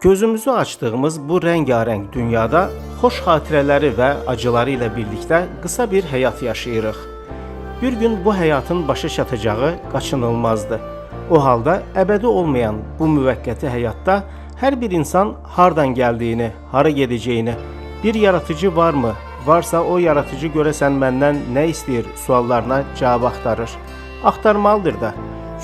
Gözümüzü açtığımız bu rengarenk dünyada hoş hatirələri və acıları ilə birlikdə qısa bir həyat yaşayırıq. Bir gün bu həyatın başa çatacağı qaçınılmazdır. O halda əbədi olmayan bu müvəqqəti həyatda hər bir insan hardan gəldiyini, hara gedəcəyini, bir yaratıcı varmı, varsa o yaratıcı görəsən məndən nə istəyir suallarına cavab axtarır. Axtarmalıdır da.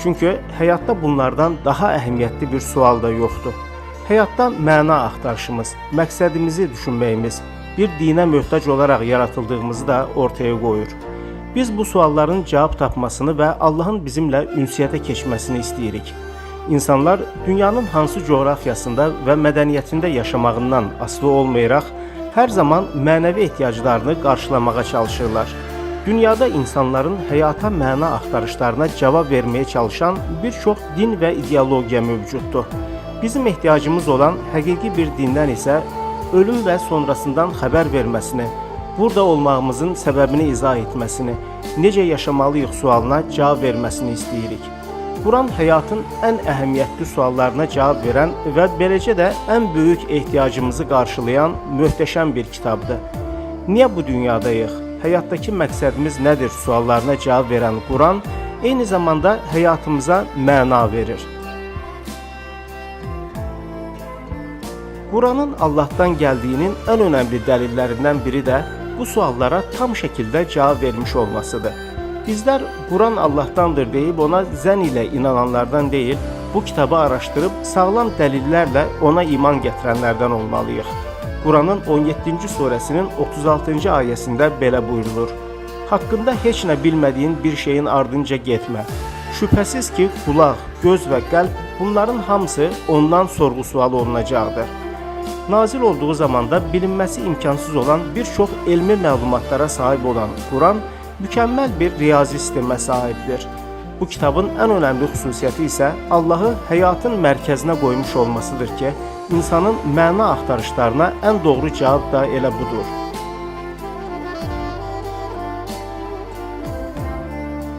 Çünki həyatda bunlardan daha əhəmiyyətli bir sual da yoxdur. Həyatda məna axtarışımız, məqsədimizi düşünməyimiz, bir dinə möhtac olaraq yaratıldığımızı da ortaya qoyur. Biz bu sualların cavab tapmasını və Allahın bizimlə ünsiyyətə keçməsini istəyirik. İnsanlar dünyanın hansı coğrafiyasında və mədəniyyətində yaşamağından asılı olmayaraq hər zaman mənəvi ehtiyaclarını qarşılamağa çalışırlar. Dünyada insanların həyata məna axtarışlarına cavab verməyə çalışan bir çox din və ideologiya mövcuddur. Bizim ehtiyacımız olan həqiqi bir dindən isə ölüm və sonrasından xəbər verməsini, burada olmağımızın səbəbini izah etməsini, necə yaşamalıyıq sualına cavab verməsini istəyirik. Quran həyatın ən əhəmiyyətli suallarına cavab verən və beləcə də ən böyük ehtiyacımızı qarşılayan möhtəşəm bir kitabdır. Niyə bu dünyadayıq? Həyatdakı məqsədimiz nədir suallarına cavab verən Quran eyni zamanda həyatımıza məna verir. Quranın Allah'tan gəldiyinin ən önəmli dəlillərindən biri də bu suallara tam şəkildə cavab vermiş olmasıdır. Bizlər Quran Allah'tandır deyib ona zən ilə inananlardan deyil, bu kitabı araşdırıb sağlam dəlillərlə ona iman gətirənlərdən olmalıyıq. Quranın 17-ci surəsinin 36-cı ayəsində belə buyurulur: Haqqında heç nə bilmədiyin bir şeyin ardınca getmə. Şübhəsiz ki, qulaq, göz və qəlb bunların hamısı ondan sorğu-sual olunacaqdır. Nazil olduğu zamanda bilinməsi imkansız olan bir çox elmi məlumatlara sahib olan Quran mükəmməl bir riyazi sistemə sahibdir. Bu kitabın ən önəmli xüsusiyyəti isə Allahı həyatın mərkəzinə qoymuş olmasıdır ki, insanın məna axtarışlarına ən doğru cavab da elə budur.